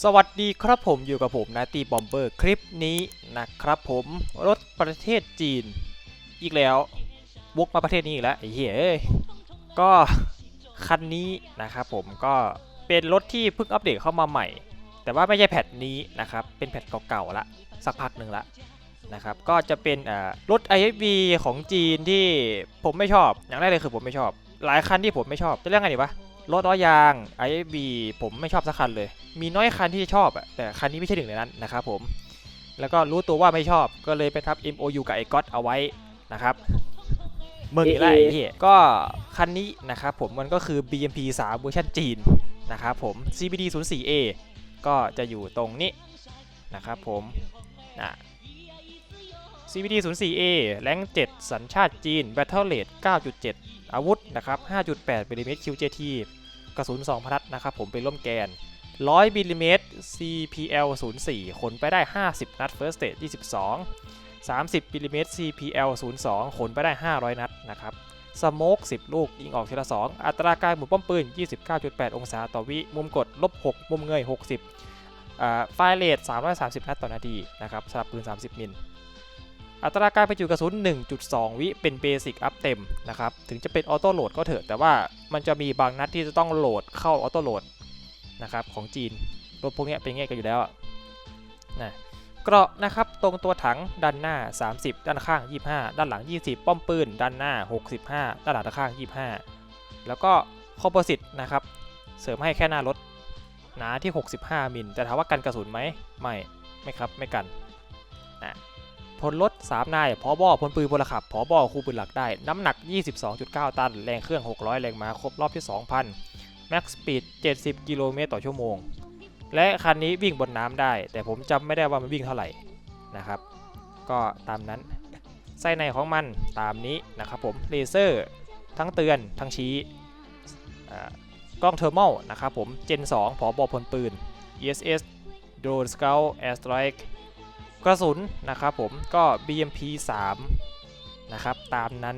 สวัสดีครับผมอยู่กับผมนาตีบอมเบอร์คลิปนี้นะครับผมรถประเทศจีน อีกแล้ววกมาประเทศนี้อีกแล้วไอ้เหี้ยก็คันนี้นะครับผมก็เป็นรถที่เพิ่งอัปเดตเข้ามาใหม่ แต่ว่าไม่ใช่แพทนี้นะครับเป็นแพทเก่าๆละสักพักหนึ่งละนะครับก็จะเป็นรถ IFV ของจีนที่ผมไม่ชอบอย่างแรกเลยคือผมไม่ชอบ หลายคันที่ผมไม่ชอบจะเรียกไงดีวะ รถล้อยาง IFB ผมไม่ชอบสักคันเลย มีน้อยคันที่ชอบอะแต่คันนี้ไม่ใช่หนึ่งในนั้นนะครับผม แล้วก็รู้ตัวว่าไม่ชอบก็เลยไปทับ MOU กับไอ้ก๊อตเอาไว้นะครับเมืองอีไอ้เหี้ยก็คันนี้นะครับผมมันก็คือ BMP 3เวอร์ชันจีนนะครับผม CBD 0 4 A ก็จะอยู่ตรงนี้นะครับผมอะ CBD 0 4 A แรง7 สัญชาติจีน Battle Rate 9.7 อาวุธนะครับ 5.8มิลลิเมตร QJT กระสุน2พนัดนะครับผมเป็นร่มแกน 100มิลลิเมตร CPL 04ขนไปได้ 50 นัด First Stage 22 30มิลลิเมตร CPL 02ขนไปได้ 500 นัดนะครับสโมก10 ลูก ยิงออกทีละ 2 อัตราการหมุนป้อมปืน 29.8 องศาต่อวิ มุมกดลบ 6 มุมเงย 60ไฟเรท330 นัดต่อนาทีนะครับสำหรับปืน 30 มิล อัตราการบรรจุกระสุน 1.2 วิเป็นเบสิกอัพเต็มนะครับ ถึงจะเป็นออโต้โหลดก็เถอะ แต่ว่ามันจะมีบางนัดที่จะต้องโหลดเข้าออโต้โหลดนะครับของจีน รถพวกนี้เป็นไงกันอยู่แล้วนะเกราะนะครับตรงตัวถังด้านหน้า 30 ด้านข้าง 25 ด้านหลัง 20 ป้อมปืน ด้านหน้า 65 ด้านหลังด้านข้าง 25 แล้วก็คอมโพสิตนะครับเสริมให้แค่หน้ารถหนาที่ 65 มิลแต่ถามว่ากันกระสุนไหมไม่ไม่ครับไม่กันนะ พลรถ 3 นายพอบอพลปืนพลขับพอบอคู่ปืนหลักได้ น้ำหนัก 22.9 ตัน แรงเครื่อง 600 แรงม้า ครบรอบที่ 2,000 Max Speed 70 กิโลเมตรต่อชั่วโมง และคันนี้วิ่งบนน้ำได้ แต่ผมจำไม่ได้ว่ามันวิ่งเท่าไหร่นะครับ ก็ตามนั้น ไส้ในของมันตามนี้นะครับผม เลเซอร์ทั้งเตือนทั้งชี้กล้องเทอร์ม l นะครับผม Gen 2 ผอบอพลปืน ESS Drone Scout Airstrike กระสุนนะครับผมก็ BMP 3นะครับตามนั้น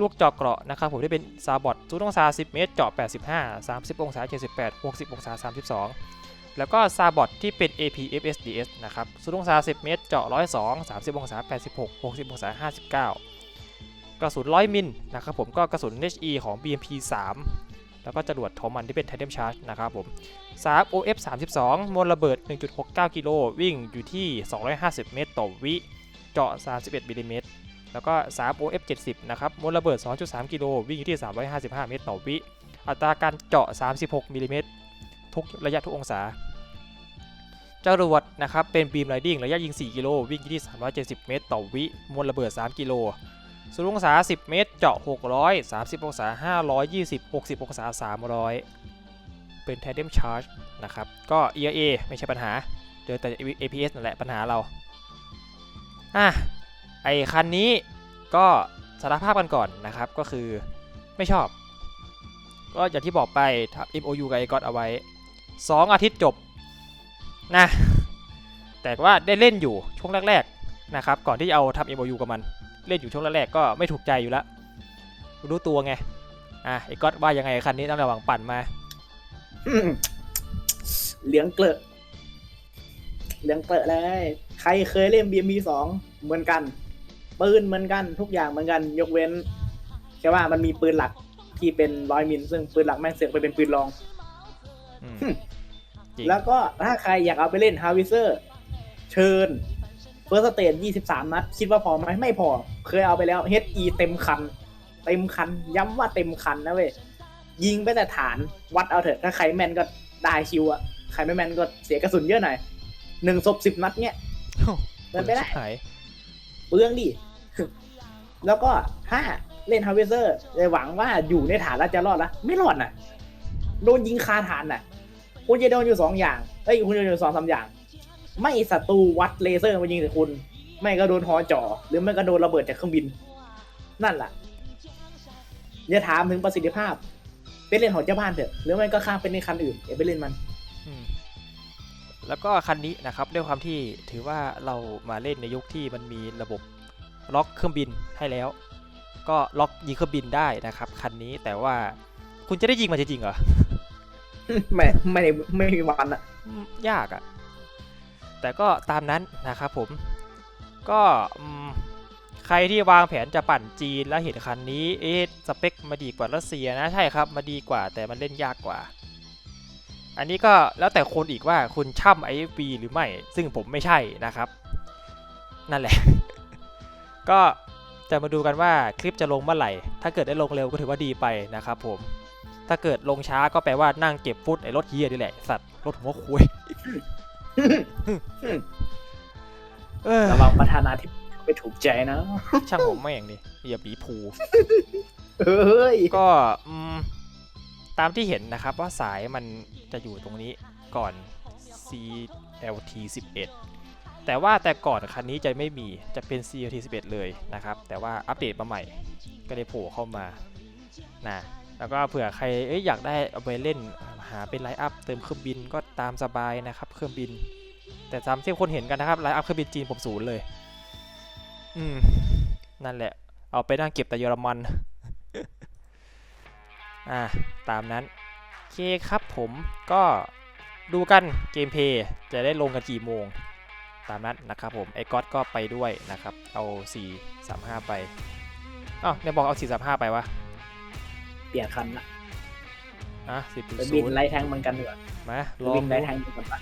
ลูกจาะเกราะนะครับผมที่เป็นซาบอทศูนย์องศา 10 เมตรเจาะ 85 30 องศา 78 60 องศา 32 แล้วก็ซาบอทที่เป็น AP FSDS นะครับศูนย์องศา 10 เมตรเจาะ 102 30 องศา 86 60 องศา 59 กระสุน 100 มิลนะครับผมก็กระสุน HE ของ BMP 3 แล้วก็จรวดขอมันที่เป็น Tandem Charge นะครับผม3 OF 32มวลระเบิด 1.69 กิโลวิ่งอยู่ที่ 250 เมตรต่อวิ เจาะ 31มิลลิเมตรแล้วก็3 OF 70นะครับมวลระเบิด 2.3 กิโลวิ่งอยู่ที่ 355 เมตรต่อวิ อัตราการเจาะ 36มิลลิเมตรทุกระยะทุกองศาจรวดนะครับเป็นบีมไรดิ้งระยะยิง 4 กิโลวิ่งอยู่ที่ 370 เมตร ต่อวิมวลระเบิด 3 กิโล สูงองศา 10 เมตร เจาะ 600 30 องศา 520 60 องศา 300 เป็น Tandem Charge นะครับ ก็ ERA ไม่ใช่ปัญหา เจอแต่ APS นั่นแหละปัญหาเรา อะ ไอคันนี้ก็สารภาพกันก่อนนะครับ ก็คือไม่ชอบ ก็อย่างที่บอกไปทับ MOU กับไอ g o t เอาไว้ 2 อาทิตย์จบ นะ แต่ว่าได้เล่นอยู่ช่วงแรก ๆ นะครับ ก่อนที่จะเอาทำ MOU กับมัน เล่นอยู่ช่วงแรกๆก็ไม่ถูกใจอยู่แล้วรู้ตัวไงอะไอ g o t ว่ายังไงคันนี้ตั้งแต่ระหว่างปั่นมาอืมเหลืองเกลอะเหลืองเกลอะเลย ใครเคยเล่น BMB สองเหมือนกันปืนเหมือนกันทุกอย่างเหมือนกัน ยกเว้นแค่ว่ามันมีปืนหลักที่เป็นร้อยมิลซึ่งปืนหลักแม่งเสือกไปเป็นปืนรองอืมหึจริงแล้วก็ถ้าใครอยากเอาไปเล่นฮาวิเซอร์ เชิญ เฟิร์สเตจ23นัด คิดว่าพอไหมไม่พอ เคยเอาไปแล้ว HE เต็มคัน เต็มคัน ย้ำว่าเต็มคันนะเว้ย ยิงไปแต่ฐานวัดเอาเถอะ ถ้าใครแมนก็ได้ชิวอะใครไม่แมนก็เสียกระสุนเยอะหน่อยหนึ่งศพสิบนัดเนี้ยเป็นไปได้ชิบหายเปลืองดิ แล้วก็ถ้าเล่นฮาวิเซอร์หวังว่าอยู่ในฐานแล้วจะรอดละไม่รอดน่ะ โดนยิงคาฐานน่ะ คุณจะโดนอยู่สองอย่าง เอ้ยคุณจะโดนอยู่สองสามอย่าง ไม่ศัตรูวัดเลเซอร์มายิงใส่คุณ ไม่ก็โดนฮอจ่อหรือไม่ก็โดนระเบิดจากเครื่องบิน นั่นแหละอย่าถามถึงประสิทธิภาพไปเล่นของเจ้าบ้านเถอะ หรือไม่ก็ข้ามไปในคันอื่นอย่าไปเล่นมันอืมแล้วก็คันนี้นะครับด้วยความที่ถือว่าเรามาเล่นในยุคที่มันมีระบบล็อกเครื่องบินให้แล้ว ก็ล็อกยิงเครื่องบินได้นะครับคันนี้แต่ว่าคุณจะได้ยิงมันจริงๆเหรอไม่ไม่ได้ไม่มีวันอะอืมยากอะ แต่ก็ตามนั้นนะครับผมก็ใครที่วางแผนจะปั่นจีนแล้วเห็นคันนี้เอ๊ะสเปคมาดีกว่ารัสเซียนะใช่ครับมาดีกว่าแต่มันเล่นยากกว่า อันนี้ก็แล้วแต่คนอีกว่าคุณช่ำ IFB หรือไม่ ซึ่งผมไม่ใช่นะครับ นั่นแหละ ก็จะมาดูกันว่าคลิปจะลงเมื่อไหร่ ถ้าเกิดได้ลงเร็วก็ถือว่าดีไปนะครับผมถ้าเกิดลงช้าก็แปลว่านั่งเก็บฟุตไอ้รถเฮียนี่แหละสัตว์รถหัวคุย เออระวังประธานาธิบดีไม่ถูกใจนะ ช่างผมไม่อย่างนี้อย่าบีผูเฮ้ย ก็อืมตามที่เห็นนะครับว่าสายมันจะอยู่ตรงนี้ก่อน CLT 11 แต่ว่าแต่ก่อนคันนี้จะไม่มีจะเป็น CLT 11 เลยนะครับ แต่ว่าอัปเดตมาใหม่ ก็เลยโผล่เข้ามานะแล้วก็เผื่อใครเอ้ยอยากได้เอาไปเล่น หาเป็นไลน์อัพเติมเครื่องบินก็ตามสบายนะครับเครื่องบิน แต่ตามที่คนเห็นกันนะครับไลน์อัพเครื่องบินจีนผมศูนย์เลย อืม นั่นแหละ เอาไปนั่งเก็บแต่เยอรมัน อ่าตามนั้นโอเคครับผมก็ดูกันเกมเพย์จะได้ลงกันกี่โมง ตามนั้นนะครับผม ไอ้ก๊อตก็ไปด้วยนะครับ เอา 4 3 5 ไปอ้าวเนี่ยบอกเอา 4 3 5 ไปวะ เปลี่ยนคันละ อะ10ไปบิน0ไล่แทงเหมือนกันดีกว่ามาลไปองบินไล่ดูแทงเหมือนกันปะ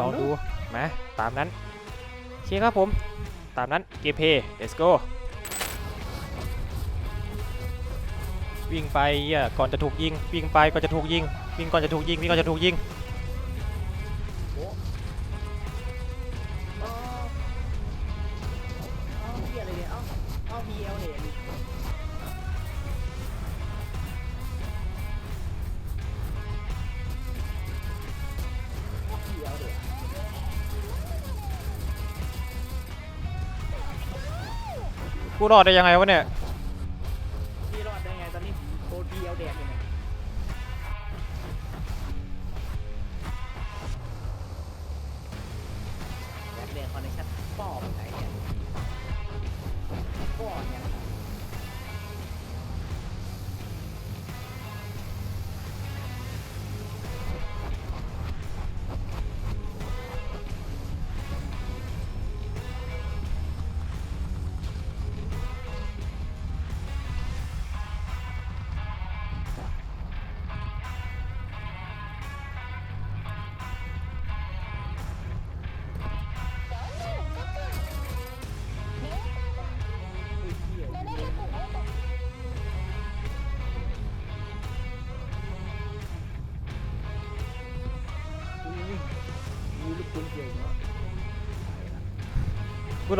ลองดูมาตามนั้นโอเคครับผม ตามนั้นเกมเพลย์ let's go วิ่งไปอะก่อนจะถูกยิง วิ่งไปก่อนจะถูกยิง วิ่งก่อนจะถูกยิง วิ่งก่อนจะถูกยิง กูรอดได้ยังไงวะเนี่ย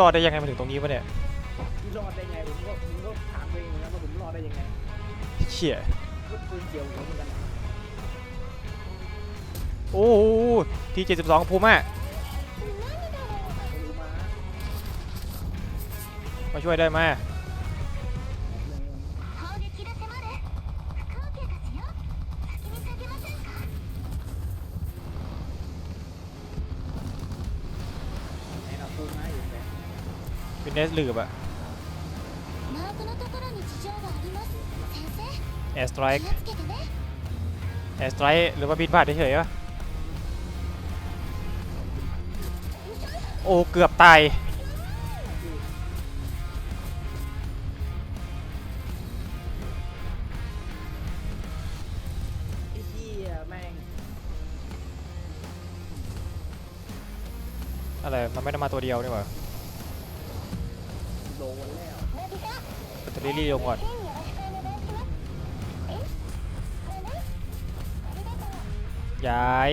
รอดได้ยังไงมาถึงตรงนี้วะเนี่ยพี่รอดได้ไงผมก็ผมก็ถามตัวเองเหมือนกันว่าผมรอดได้ยังไงเชี่ยลูกปืนเกี่ยวหัวเหมือนกันโอ้โหที72ภูมิอะไม่รู้มามาช่วยได้ไหม เนสลืบอะแอสไตร์แอสไตร์หรือว่าบินผ่านเฉยวะโอ้เกือบตายอะไร มันไม่ได้มาตัวเดียวนี่หว่า นแล้วบตเตอรี่รีลงก่อนย้าย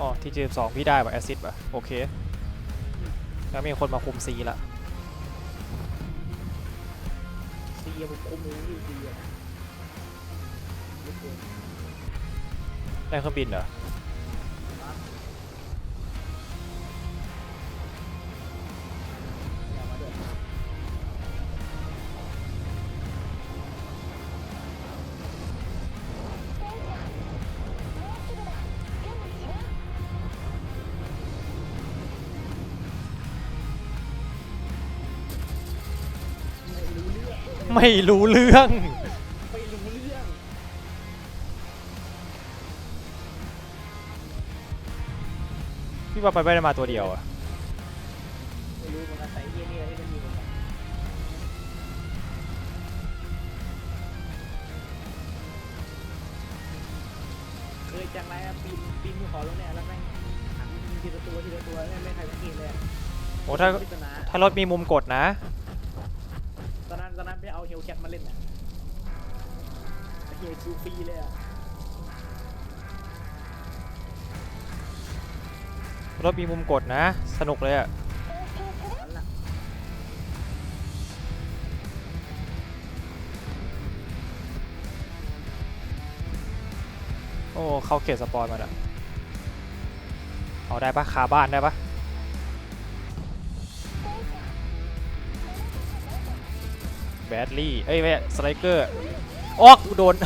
อ๋อที72พี่ได้ป่ะแอซิดป่ะโอเค แล้วมีคนมาคุมซีละกียร์ผมคุมเองที่ดีอะไม่ควรได้เครื่องบินเหรอ ไม่รู้เรื่อง ไม่รู้เรื่อง พี่ว่าไปไม่ได้มาตัวเดียวอะไม่รู้เหมือนกันแต่ไอ้เหี้ยนี่อะไรที่มันมีเหมือนกันเคยจังไรอะปีนปีนภูเขาลงเนี่ยแล้วแม่งหันทีละตัวทีละตัวแม่งไม่ใครสังเกตเลยอะโอ้ถ้าปริศนาถ้ารถมีมุมกดนะ ตอนนั้นตอนนั้นไปเอาเฮลแคทมาเล่นอะไอ้เฮียคิวฟรีเลยอะรถมีมุมกดนะ สนุกเลยอะนั่นล่ะโอ้ เข้าเขตสปอนมาแล้วเอาได้ปะคาบ้านได้ปะ แบดลี่ เอ้ยไม่สไลเกอร์ ออกโดน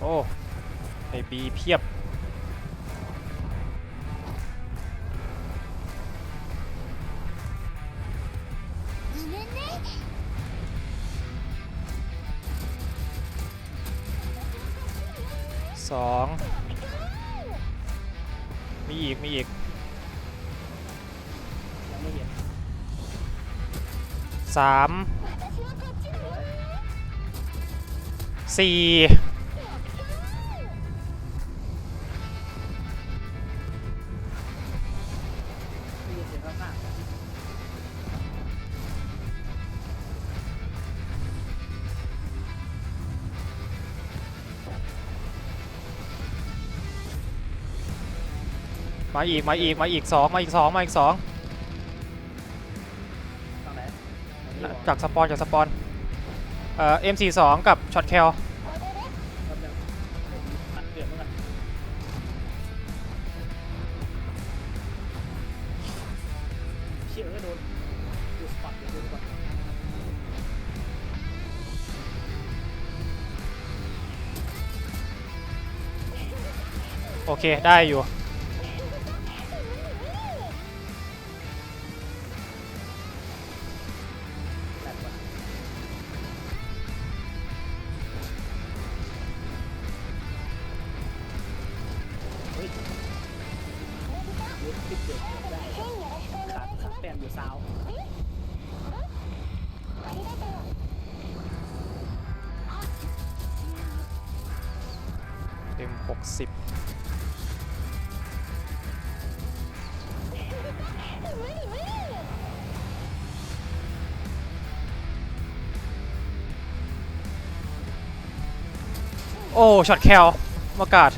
โอ้ไอบีเพียบ สอง มีอีก มีอีก สามสี่มาอีก มาอีก มาอีกสองมาอีกสองมาอีกสอง จากสปอนจากสปอนเอ่อ M42 กับช็อตแคลแป๊บนึงมันเดือดเหมือนกันเชี่ยเอ้ยโดนดูสปอตเดี๋ยวดูก่อนโอเค ได้อยู่ โอ้ช็อตแคลมากาศ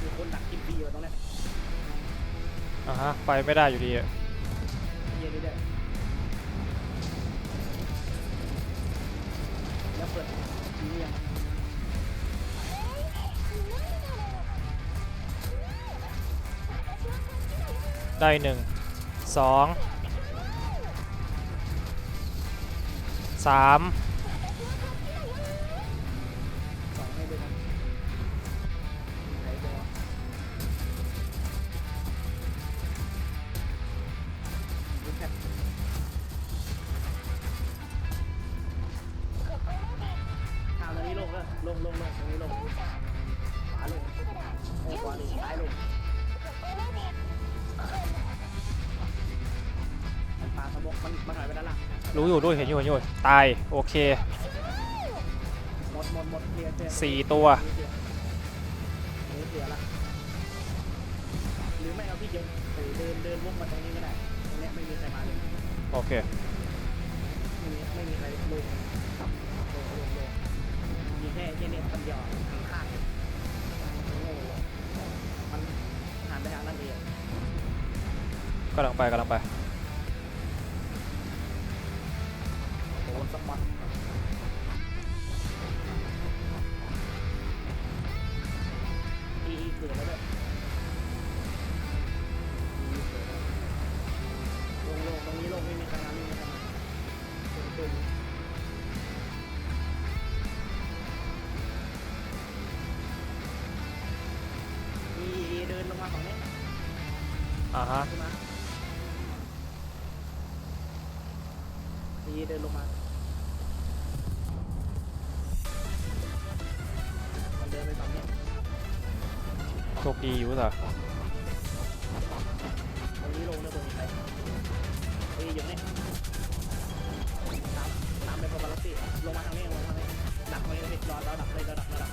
มีคนดักกินฟรีอยู่ตรงเนี้ยอ่าฮะไปไม่ได้อยู่ดีอะเย็นเรื่อยๆแล้วเปิดทีวียังได้หนึ่งสองสาม มันปลาสมกมันมันหายไปด้านหลังรู้อยู่ด้วยเห็นอยู่เห็นอยู่ตายโอเคหมดหมดหมดเคลียร์เคลียร์สี่ตัวเคลียร์เคลียร์ละหรือไม่เอาพี่เดินเดินเดินวกมาตรงนี้ก็ได้ตรงเนี้ยไม่มีใครมาเลยโอเคไม่มีไม่มีใครลงลงลงลงมีแค่แค่เนี่ยคนเดียวข้างข้างๆโง่มันหันไปทางนั้นเองกำลังไปกำลังไป สปอตอีอีเกิดแล้วด้วยอีเกิดแล้วลงลงตรงนี้ลงไม่มีใครมาไม่มีใครมาตึงตึงอีอีเดินลงมาฝั่งนี้อ่าฮะขึ้นมาอีเดินลงมา โชคดีอยู่เหรอตรงนี้ลงเนี่ยตรงนี้ไปเอ้ยอยู่นี่ตามตามไปพอมาลัสซี่ลงมาทางนี้ลงมาทางนี้ดักไว้เลยรอเราดักเลยราดักเราดัก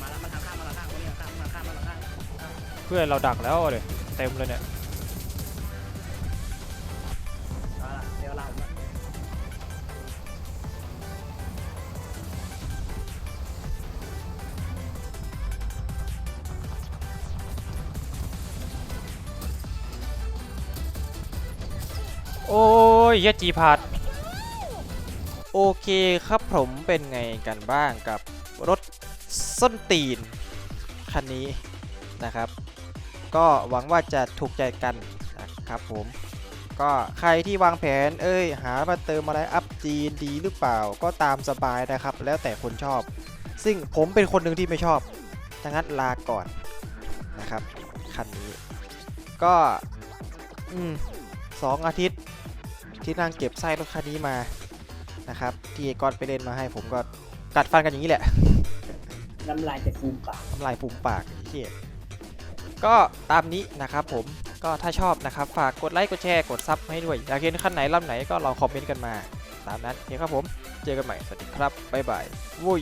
มาแล้วมันทางข้ามมาทางข้างตรงนี้ข้ามมาข้ามมาทางข้างข้ามเพื่อนเราดักแล้วเลยเต็มเลยเนี่ย โอ้ยยจีพาดโอเคครับผมเป็นไงกันบ้างกับรถส้นตีน คันนี้นะครับ ก็หวังว่าจะถูกใจกันนะครับผม ก็ใครที่วางแผน เอ้ย หามาเติมอะไรอัพจีนดีหรือเปล่าก็ตามสบายนะครับ แล้วแต่คนชอบ ซึ่งผมเป็นคนหนึ่งที่ไม่ชอบดังนั้นลาก่อนนะครับคันนี้ ก็ อืมสองอาทิตย์ ที่นั่งเก็บไส้รถคันนี้มานะครับที่ไอ้ก้อนไปเล่นมาให้ผมก็กัดฟันกันอย่างนี้แหละน้ำลายจะฟูมปากทำลายปุ่มปากไอ้เหี้ยก็ตามนี้นะครับผมก็ถ้าชอบนะครับ ฝากกดไลค์กดแชร์กดซับให้ด้วย อยากเห็นขั้นไหนลำไหนก็ลองคอมเมนต์กันมา ตามนั้นโอเคครับผม เจอกันใหม่ สวัสดีครับ บ๊ายบายโว้ย